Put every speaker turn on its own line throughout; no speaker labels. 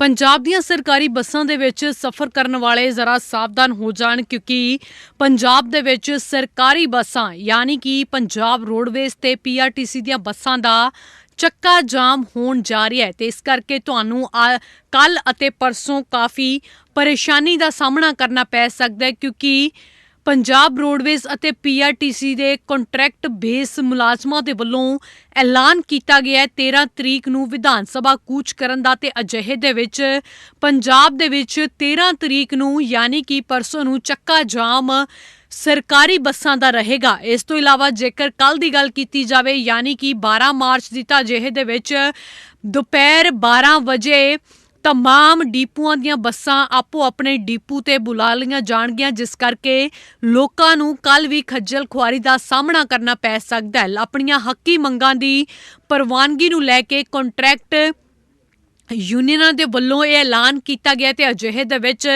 ਪੰਜਾਬ ਦੀਆਂ ਸਰਕਾਰੀ ਬੱਸਾਂ ਦੇ ਵਿੱਚ ਸਫ਼ਰ ਕਰਨ ਵਾਲੇ ਜ਼ਰਾ ਸਾਵਧਾਨ ਹੋ ਜਾਣ ਕਿਉਂਕਿ ਪੰਜਾਬ ਦੇ ਵਿੱਚ ਸਰਕਾਰੀ ਬੱਸਾਂ, ਯਾਨੀ ਕਿ ਪੰਜਾਬ ਰੋਡਵੇਜ਼ ਤੇ ਪੀਆਰਟੀਸੀ ਦੀਆਂ ਬੱਸਾਂ ਦਾ ਚੱਕਾ ਜਾਮ ਹੋਣ ਜਾ ਰਿਹਾ ਹੈ ਤੇ ਇਸ ਕਰਕੇ ਤੁਹਾਨੂੰ ਕੱਲ ਅਤੇ ਪਰਸੋਂ ਕਾਫੀ ਪਰੇਸ਼ਾਨੀ ਦਾ ਸਾਹਮਣਾ ਕਰਨਾ ਪੈ ਸਕਦਾ ਹੈ ਕਿਉਂਕਿ ਪੰਜਾਬ ਰੋਡਵੇਜ਼ ਅਤੇ ਪੀਆਰਟੀਸੀ ਦੇ ਕੰਟਰੈਕਟ ਬੇਸ ਮੁਲਾਜ਼ਮਾਂ ਦੇ ਵੱਲੋਂ ਐਲਾਨ ਕੀਤਾ ਗਿਆ ਹੈ। 13 ਤਰੀਕ ਨੂੰ ਵਿਧਾਨ ਸਭਾ ਕੂਚ ਕਰਨ ਦਾ ਤੇ ਅਜਿਹੇ ਦੇ ਵਿੱਚ ਪੰਜਾਬ ਦੇ ਵਿੱਚ 13 ਤਰੀਕ ਨੂੰ ਯਾਨੀ ਕਿ ਪਰਸੋਂ ਨੂੰ ਚੱਕਾ ਜਾਮ ਸਰਕਾਰੀ ਬੱਸਾਂ ਦਾ ਰਹੇਗਾ। ਇਸ ਤੋਂ ਇਲਾਵਾ ਜੇਕਰ ਕੱਲ ਦੀ ਗੱਲ ਕੀਤੀ ਜਾਵੇ ਯਾਨੀ ਕਿ 12 ਮਾਰਚ ਦੀ ਤਾਂ ਅਜਿਹੇ ਦੇ ਵਿੱਚ ਦੁਪਹਿਰ 12 ਵਜੇ ਤਮਾਮ ਡੀਪੂਆਂ ਦੀਆਂ ਬੱਸਾਂ ਆਪੋ ਆਪਣੇ ਡੀਪੂ ਤੇ ਬੁਲਾ ਲਈਆਂ ਜਾਣਗੀਆਂ ਜਿਸ ਕਰਕੇ ਲੋਕਾਂ ਨੂੰ ਕੱਲ ਵੀ ਖੱਜਲ ਖੁਆਰੀ ਦਾ ਸਾਹਮਣਾ ਕਰਨਾ ਪੈ ਸਕਦਾ ਹੈ ਆਪਣੀਆਂ ਹੱਕੀ ਮੰਗਾਂ ਦੀ ਪ੍ਰਵਾਨਗੀ ਨੂੰ ਲੈ ਕੇ ਕੰਟਰੈਕਟ ਯੂਨੀਅਨਾਂ ਦੇ ਵੱਲੋਂ ਇਹ ਐਲਾਨ ਕੀਤਾ ਗਿਆ ਤੇ ਅਜਿਹੇ ਦੇ ਵਿੱਚ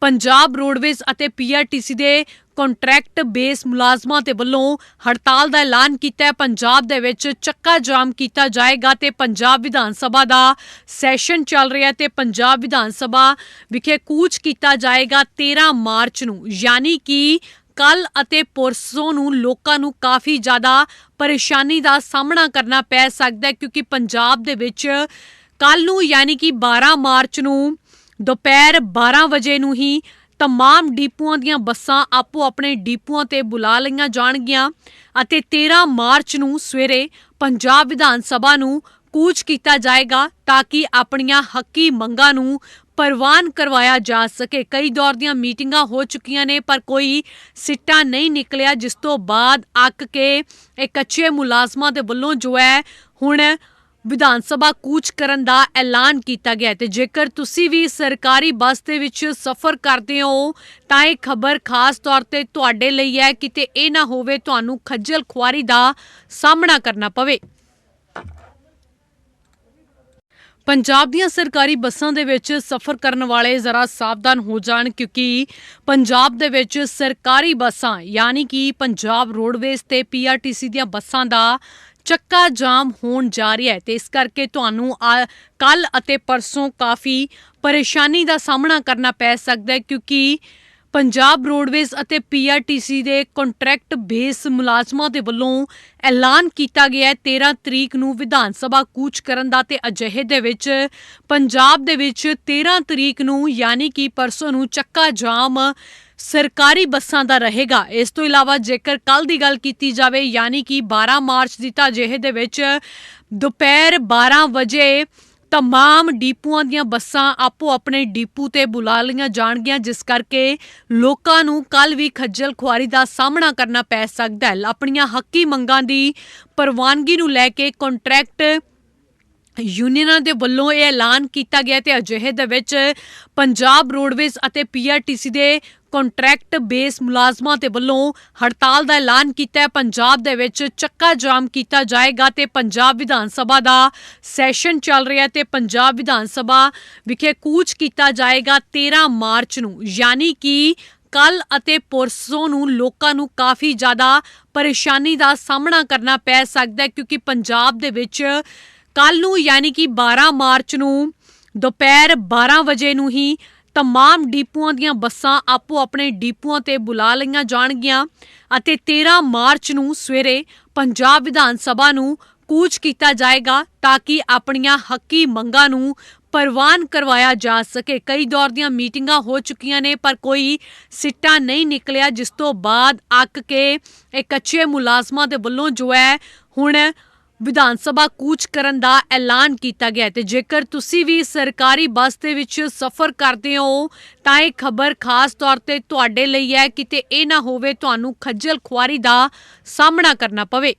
ਪੰਜਾਬ ਰੋਡਵੇਜ਼ ਅਤੇ ਪੀਆਰਟੀਸੀ ਦੇ ਕੰਟਰੈਕਟ ਬੇਸ ਮੁਲਾਜ਼ਮਾਂ ਦੇ ਵੱਲੋਂ ਹੜਤਾਲ ਦਾ ਐਲਾਨ ਕੀਤਾ ਹੈ। ਪੰਜਾਬ ਦੇ ਵਿੱਚ ਚੱਕਾ ਜਾਮ ਕੀਤਾ ਜਾਏਗਾ ਤੇ ਪੰਜਾਬ ਵਿਧਾਨ ਸਭਾ ਦਾ ਸੈਸ਼ਨ ਚੱਲ ਰਿਹਾ ਤੇ ਪੰਜਾਬ ਵਿਧਾਨ ਸਭਾ ਵਿਖੇ ਕੂਚ ਕੀਤਾ ਜਾਏਗਾ 13 ਮਾਰਚ ਨੂੰ। ਯਾਨੀ ਕਿ ਕੱਲ ਅਤੇ ਪਰਸੋਂ ਨੂੰ ਲੋਕਾਂ ਨੂੰ ਕਾਫੀ ਜ਼ਿਆਦਾ ਪਰੇਸ਼ਾਨੀ ਦਾ ਸਾਹਮਣਾ ਕਰਨਾ ਪੈ ਸਕਦਾ ਹੈ ਕਿਉਂਕਿ ਪੰਜਾਬ ਦੇ ਵਿੱਚ ਕੱਲ ਨੂੰ ਯਾਨੀ ਕਿ 12 ਮਾਰਚ ਨੂੰ, ਦੁਪਹਿਰ 12 ਵਜੇ ਨੂੰ ਹੀ ਤਮਾਮ ਡੀਪੂਆਂ ਦੀਆਂ ਬੱਸਾਂ ਆਪੋ ਆਪਣੇ ਡੀਪੂਆਂ ਤੇ ਬੁਲਾ ਲਈਆਂ ਜਾਣਗੀਆਂ ਅਤੇ 13 ਮਾਰਚ ਨੂੰ ਸਵੇਰੇ ਪੰਜਾਬ ਵਿਧਾਨ ਸਭਾ ਨੂੰ ਕੂਚ ਕੀਤਾ ਜਾਏਗਾ ਤਾਂ ਕਿ ਆਪਣੀਆਂ ਹੱਕੀ ਮੰਗਾਂ ਨੂੰ ਪ੍ਰਵਾਨ ਕਰਵਾਇਆ ਜਾ ਸਕੇ ਕਈ ਦੌਰ ਦੀਆਂ ਮੀਟਿੰਗਾਂ ਹੋ ਚੁੱਕੀਆਂ ਨੇ ਪਰ ਕੋਈ ਸਿੱਟਾ ਨਹੀਂ ਨਿਕਲਿਆ ਜਿਸ ਤੋਂ ਬਾਅਦ ਅੱਕ ਕੇ ਇਹ ਕੱਚੇ ਮੁਲਾਜ਼ਮਾਂ ਦੇ ਵੱਲੋਂ ਜੋ ਹੈ ਹੁਣ ਵਿਧਾਨ ਸਭਾ ਕੂਚ ਕਰਨ ਦਾ ਐਲਾਨ ਕੀਤਾ ਗਿਆ ਤੇ ਜੇਕਰ ਤੁਸੀਂ ਵੀ ਸਰਕਾਰੀ ਬੱਸ ਦੇ ਵਿੱਚ ਸਫ਼ਰ ਕਰਦੇ ਹੋ, ਤਾਂ ਇਹ ਖਬਰ ਖਾਸ ਤੌਰ ਤੇ ਤੁਹਾਡੇ ਲਈ ਹੈ, ਕਿਤੇ ਇਹ ਨਾ ਹੋਵੇ ਤੁਹਾਨੂੰ ਖੱਜਲ ਖੁਆਰੀ ਦਾ ਸਾਹਮਣਾ ਕਰਨਾ ਪਵੇ। ਪੰਜਾਬ ਦੀਆਂ ਸਰਕਾਰੀ ਬੱਸਾਂ ਦੇ ਵਿੱਚ ਸਫ਼ਰ ਕਰਨ ਵਾਲੇ ਜ਼ਰਾ ਸਾਵਧਾਨ ਹੋ ਜਾਣ ਕਿਉਂਕਿ ਪੰਜਾਬ ਦੇ ਵਿੱਚ ਸਰਕਾਰੀ ਬੱਸਾਂ, ਯਾਨੀ ਕਿ ਪੰਜਾਬ ਰੋਡਵੇਜ਼ ਤੇ ਪੀਆਰਟੀਸੀ ਦੀਆਂ ਬੱਸਾਂ ਦਾ ਚੱਕਾ ਜਾਮ ਹੋਣ ਜਾ ਰਿਹਾ ਹੈ ਤੇ ਇਸ ਕਰਕੇ ਤੁਹਾਨੂੰ ਕੱਲ ਅਤੇ ਪਰਸੋਂ ਕਾਫੀ ਪਰੇਸ਼ਾਨੀ ਦਾ ਸਾਹਮਣਾ ਕਰਨਾ ਪੈ ਸਕਦਾ ਹੈ ਕਿਉਂਕਿ ਪੰਜਾਬ ਰੋਡਵੇਜ਼ ਅਤੇ ਪੀਆਰਟੀਸੀ ਦੇ ਕੰਟਰੈਕਟ ਬੇਸ ਮੁਲਾਜ਼ਮਾਂ ਦੇ ਵੱਲੋਂ ਐਲਾਨ ਕੀਤਾ ਗਿਆ ਹੈ। 13 ਤਰੀਕ ਨੂੰ ਵਿਧਾਨ ਸਭਾ ਕੂਚ ਕਰਨ ਦਾ ਤੇ ਅਜਿਹੇ ਦੇ ਵਿੱਚ ਪੰਜਾਬ ਦੇ ਵਿੱਚ 13 ਤਰੀਕ ਨੂੰ ਯਾਨੀ ਕਿ ਪਰਸੋਂ ਨੂੰ ਚੱਕਾ ਜਾਮ ਸਰਕਾਰੀ ਬੱਸਾਂ ਦਾ ਰਹੇਗਾ। ਇਸ ਤੋਂ ਇਲਾਵਾ ਜੇਕਰ ਕੱਲ ਦੀ ਗੱਲ ਕੀਤੀ ਜਾਵੇ, ਯਾਨੀ ਕਿ 12 ਮਾਰਚ ਦੀ ਤਾਂ ਅਜਿਹੇ ਦੇ ਵਿੱਚ ਦੁਪਹਿਰ 12 ਵਜੇ ਤਮਾਮ ਡੀਪੂਆਂ ਦੀਆਂ ਬੱਸਾਂ ਆਪੋ ਆਪਣੇ ਡੀਪੂ ਤੇ ਬੁਲਾ ਲਈਆਂ ਜਾਣਗੀਆਂ ਜਿਸ ਕਰਕੇ ਲੋਕਾਂ ਨੂੰ ਕੱਲ ਵੀ ਖੱਜਲ ਖੁਆਰੀ ਦਾ ਸਾਹਮਣਾ ਕਰਨਾ ਪੈ ਸਕਦਾ ਹੈ ਆਪਣੀਆਂ ਹੱਕੀ ਮੰਗਾਂ ਦੀ ਪ੍ਰਵਾਨਗੀ ਨੂੰ ਲੈ ਕੇ ਕੰਟਰੈਕਟ ਯੂਨੀਅਨਾਂ ਦੇ ਵੱਲੋਂ ਇਹ ਐਲਾਨ ਕੀਤਾ ਗਿਆ ਤੇ ਅਜਿਹੇ ਦੇ ਵਿੱਚ ਪੰਜਾਬ ਰੋਡਵੇਜ਼ ਅਤੇ ਪੀਆਰਟੀਸੀ ਦੇ ਕੰਟਰੈਕਟ ਬੇਸ ਮੁਲਾਜ਼ਮਾਂ ਦੇ ਵੱਲੋਂ ਹੜਤਾਲ ਦਾ ਐਲਾਨ ਕੀਤਾ ਹੈ। ਪੰਜਾਬ ਦੇ ਵਿੱਚ ਚੱਕਾ ਜਾਮ ਕੀਤਾ ਜਾਏਗਾ ਤੇ ਪੰਜਾਬ ਵਿਧਾਨ ਸਭਾ ਦਾ ਸੈਸ਼ਨ ਚੱਲ ਰਿਹਾ ਤੇ ਪੰਜਾਬ ਵਿਧਾਨ ਸਭਾ ਵਿਖੇ ਕੂਚ ਕੀਤਾ ਜਾਏਗਾ 13 ਮਾਰਚ ਨੂੰ। ਯਾਨੀ ਕਿ ਕੱਲ ਅਤੇ ਪਰਸੋਂ ਨੂੰ ਲੋਕਾਂ ਨੂੰ ਕਾਫੀ ਜ਼ਿਆਦਾ ਪਰੇਸ਼ਾਨੀ ਦਾ ਸਾਹਮਣਾ ਕਰਨਾ ਪੈ ਸਕਦਾ ਹੈ ਕਿਉਂਕਿ ਪੰਜਾਬ ਦੇ ਵਿੱਚ ਕੱਲ ਨੂੰ ਯਾਨੀ ਕਿ 12 ਮਾਰਚ ਨੂੰ ਦੁਪਹਿਰ 12 ਵਜੇ ਨੂੰ ਹੀ ਤਮਾਮ ਡੀਪੂਆਂ ਦੀਆਂ ਬੱਸਾਂ ਆਪੋ ਆਪਣੇ ਡੀਪੂਆਂ ਤੇ ਬੁਲਾ ਲਈਆਂ ਜਾਣਗੀਆਂ ਅਤੇ 13 ਮਾਰਚ ਨੂੰ ਸਵੇਰੇ ਪੰਜਾਬ ਵਿਧਾਨ ਸਭਾ ਨੂੰ ਕੂਚ ਕੀਤਾ ਜਾਏਗਾ ਤਾਂ ਕਿ ਆਪਣੀਆਂ ਹੱਕੀ ਮੰਗਾਂ ਨੂੰ ਪ੍ਰਵਾਨ ਕਰਵਾਇਆ ਜਾ ਸਕੇ ਕਈ ਦੌਰ ਦੀਆਂ ਮੀਟਿੰਗਾਂ ਹੋ ਚੁੱਕੀਆਂ ਨੇ ਪਰ ਕੋਈ ਸਿੱਟਾ ਨਹੀਂ ਨਿਕਲਿਆ ਜਿਸ ਤੋਂ ਬਾਅਦ ਅੱਕ ਕੇ ਇਹ ਕੱਚੇ ਮੁਲਾਜ਼ਮਾਂ ਦੇ ਵੱਲੋਂ ਜੋ ਹੈ ਹੁਣ ਵਿਧਾਨ ਸਭਾ ਕੂਚ ਕਰਨ ਦਾ ਐਲਾਨ ਕੀਤਾ ਗਿਆ ਤੇ ਜੇਕਰ ਤੁਸੀਂ ਵੀ ਸਰਕਾਰੀ ਬੱਸ ਦੇ ਵਿੱਚ ਸਫ਼ਰ ਕਰਦੇ ਹੋ, ਤਾਂ ਇਹ ਖਬਰ ਖਾਸ ਤੌਰ ਤੇ ਤੁਹਾਡੇ ਲਈ ਹੈ, ਕਿਤੇ ਇਹ ਨਾ ਹੋਵੇ ਤੁਹਾਨੂੰ ਖੱਜਲ ਖੁਆਰੀ ਦਾ ਸਾਹਮਣਾ ਕਰਨਾ ਪਵੇ।